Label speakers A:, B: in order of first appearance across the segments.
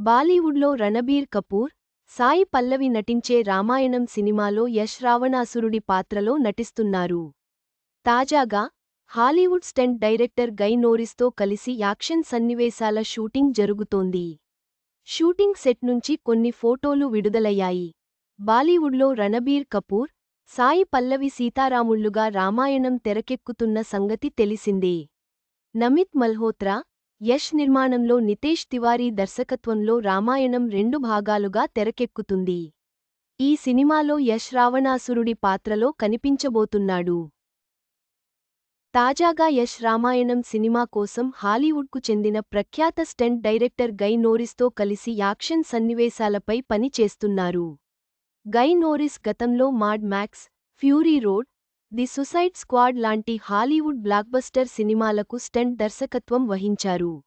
A: బాలీవుడ్లో రణబీర్ కపూర్ సాయి పల్లవి నటించే రామాయణం సినిమాలో యష్ రావణాసురుడి పాత్రలో నటిస్తున్నారు. తాజాగా హాలీవుడ్ స్టెంట్ డైరెక్టర్ గై నోరిస్తో కలిసి యాక్షన్ సన్నివేశాల షూటింగ్ జరుగుతోంది. షూటింగ్ సెట్ నుంచి కొన్ని ఫోటోలు విడుదలయ్యాయి. బాలీవుడ్లో రణబీర్ కపూర్ సాయి పల్లవి సీతారాముళ్ళుగా రామాయణం తెరకెక్కుతున్న సంగతి తెలిసిందే. నమిత్ మల్హోత్రా యష్ నిర్మాణంలో నితేష్ తివారీ దర్శకత్వంలో రామాయణం రెండు భాగాలుగా తెరకెక్కుతుంది. ఈ సినిమాలో యష్ రావణాసురుడి పాత్రలో కనిపించబోతున్నాడు. తాజాగా యష్ రామాయణం సినిమా కోసం హాలీవుడ్కు చెందిన ప్రఖ్యాత స్టెంట్ డైరెక్టర్ గై నోరిస్తో కలిసి యాక్షన్ సన్నివేశాలపై పని చేస్తున్నారు గై నోరిస్ గతంలో Mad Max Fury Road the Suicide Squad లాంటి హాలీవుడ్ బ్లాక్బస్టర్ సినిమాలకు స్టెంట్ దర్శకత్వం వహించారు.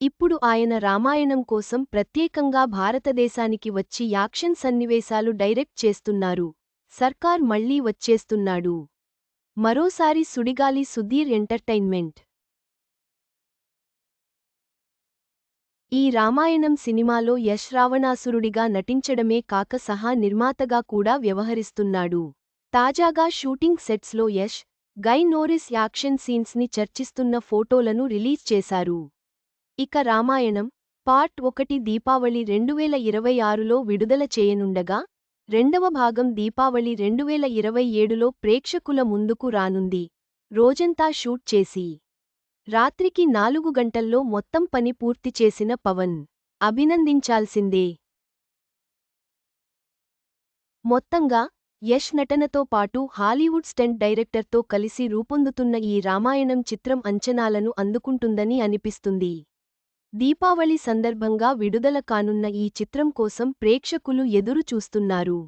A: ఇప్పుడు ఆయన రామాయణం కోసం ప్రత్యేకంగా భారతదేశానికి వచ్చి యాక్షన్ సన్నివేశాలు డైరెక్ట్ చేస్తున్నారు. సర్కార్ మళ్ళీ వచ్చేస్తున్నాడు. మరోసారి సుడిగాలి సుధీర్ ఎంటర్టైన్మెంట్. ఈ రామాయణం సినిమాలో యశ్ రావణాసురుడిగా నటించడమే కాక సహా నిర్మాతగా కూడా వ్యవహరిస్తున్నాడు. తాజాగా షూటింగ్ సెట్స్లో యష్ గై నోరిస్ యాక్షన్ సీన్స్ని చర్చిస్తున్న ఫోటోలను రిలీజ్ చేశారు. ఇక రామాయణం పార్ట్ ఒకటి దీపావళి రెండువేల ఇరవై ఆరులో విడుదల చేయనుండగా రెండవ భాగం దీపావళి రెండువేల ఇరవై ఏడులో ప్రేక్షకుల ముందుకు రానుంది. రోజంతా షూట్ చేసి రాత్రికి నాలుగు గంటల్లో మొత్తం పని పూర్తి చేసిన పవన్ అభినందించాల్సిందే. మొత్తంగా యష్ నటనతో పాటు హాలీవుడ్ స్టెంట్ డైరెక్టర్తో కలిసి రూపొందుతున్న ఈ రామాయణం చిత్రం అంచనాలను అందుకుంటుందని అనిపిస్తుంది. దీపావళి సందర్భంగా విడుదల కానున్న ఈ చిత్రం కోసం ప్రేక్షకులు ఎదురు చూస్తున్నారు